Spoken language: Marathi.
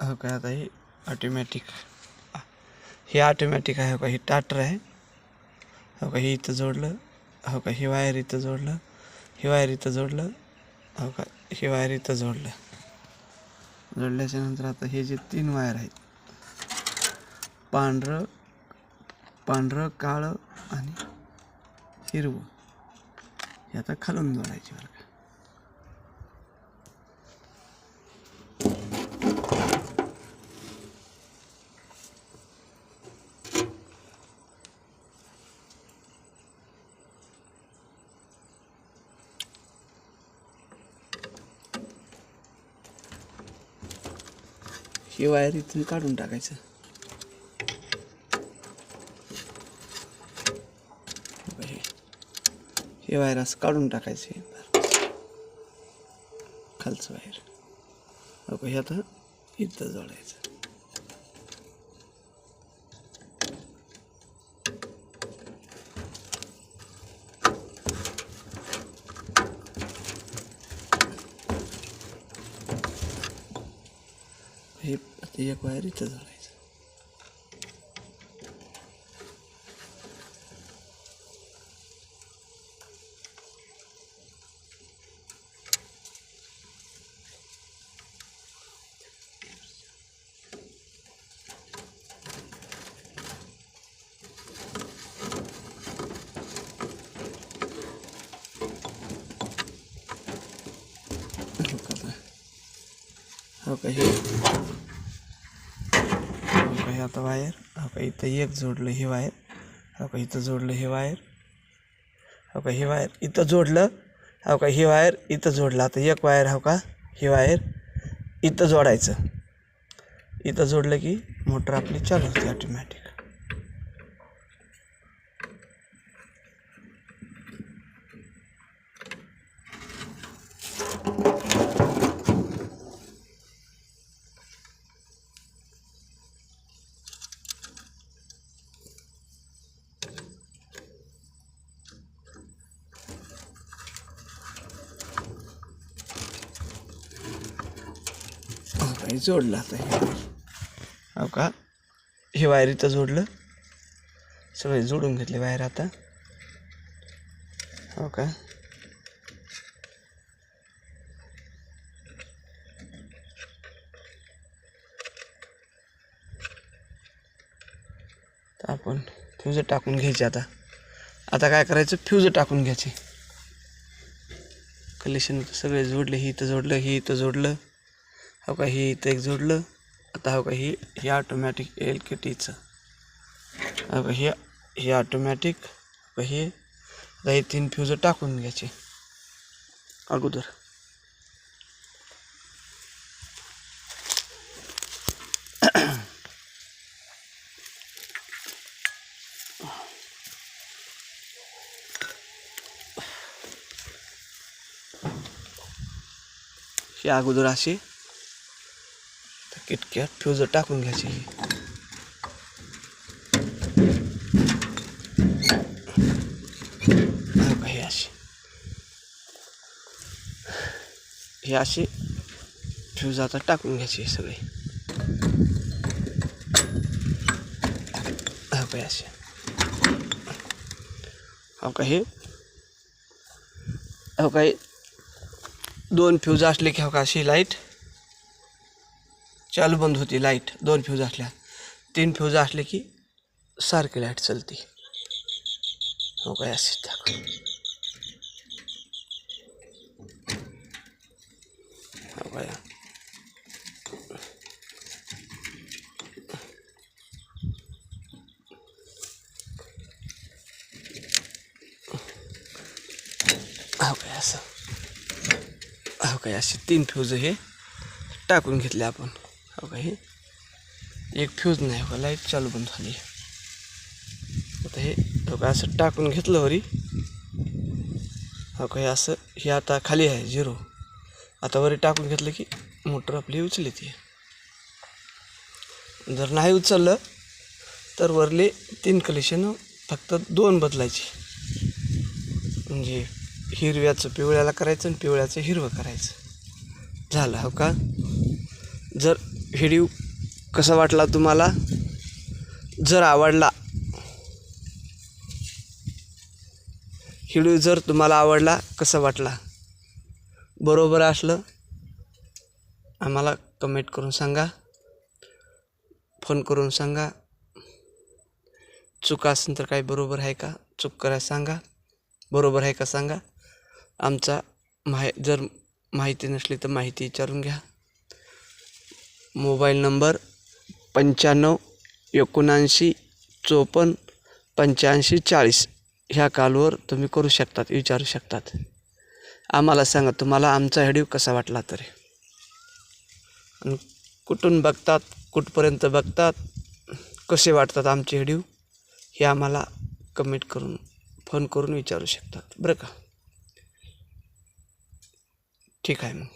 हो काय आता हे ऑटोमॅटिक हे ऑटोमॅटिक आहे हो का? हे टाटर आहे. हो का? हे इथं जोडलं. हो का? ही वायर इथं जोडलं. ही वायर इथं जोडलं. हो का? ही वायर इथं जोडलं. जोडल्याच्या नंतर आता हे जे तीन वायर आहेत पांढरं पांढरं काळं आणि हिरवं हे आता खालून जोडायचे बरं हे वायर इथून काढून टाकायचं. हे. वायर असं काढून टाकायचे. खालचं वायर. बघा हे आता इथं जोडायचं. हे आता एक वायर आहे आता वायर. हो का इथं एक जोडलं हे वायर. हो का इथं जोडलं हे वायर. हो का हे वायर इथं जोडलं. हो का हे वायर इथं जोडलं. आता एक वायर हो का हे वायर इथं जोडायचं. इथं जोडलं की मोटर आपली चालू होते ऑटोमॅटिक हो हे जोडलं आता हे हो का? हे वायर इथं जोडलं? सगळे जोडून घेतले वायर आता. हो का? आपण फ्यूज टाकून घ्यायचे आता. आता काय करायचं? फ्यूज टाकून घ्यायचे. कलेक्शन सगळे जोडले ही इथं जोडलं ही इथं जोडलं. हो का ही इथं एक जोडलं. आता हो का ही हे ऑटोमॅटिक एल के टीचं हो का हे हे ऑटोमॅटिक हो का हे आता हे तीन फ्यूज टाकून घ्यायचे. अगोदर. हे अगोदर असे किटक्यात फ्युजर टाकून घ्यायची हे अशी हे अशी फ्यूज आता टाकून घ्यायची सगळे हे असे हो का हे हो काही दोन फ्यूज असले की हो का अशी लाइट चालू बंद होती लाइट दोन फ्यूज असल्या. तीन फ्यूज असले की सारखी लाइट चालते. हो काय असे हो काय हो काय असं. हो काय असे तीन फ्यूज हे टाकून घेतले आपण. हो का हे एक फ्यूज नाही हो लाइट चालू बंद झाली आता हे हो का असं टाकून घेतलं वरी। हो का हे असं हे आता खाली आहे झिरो आता वरी टाकून घेतलं की मोटर आपली उचली ती. जर नाही उचललं तर वरले तीन कलेक्शन फक्त दोन बदलायचे. म्हणजे हिरव्याचं पिवळ्याला करायचं आणि पिवळ्याचं हिरवं करायचं. झालं हो का? जर व्हिडिओ कसा वाटला तुम्हाला? जर आवडला व्हिडिओ जर तुम्हाला आवडला कसा वाटला? बरोबर असलं आम्हाला कमेंट करून सांगा. फोन करून सांगा. चूक असेल तर काही बरोबर आहे का? चूक करायला सांगा. बरोबर आहे का सांगा? आमचा माहि जर माहिती नसली तर माहिती विचारून घ्या. मोबाईल नंबर पंच्याण्णव एकोणऐंशी चोपन्न पंच्याऐंशी चाळीस ह्या कॉलवर तुम्ही करू शकतात विचारू शकतात. आम्हाला सांगा तुम्हाला आमचा व्हिडिओ कसा वाटला तरी. आणि कुठून बघतात कुठपर्यंत बघतात कसे वाटतात आमचे व्हिडिओ हे आम्हाला कमेंट करून फोन करून विचारू शकतात. बरं का? ठीक आहे मग.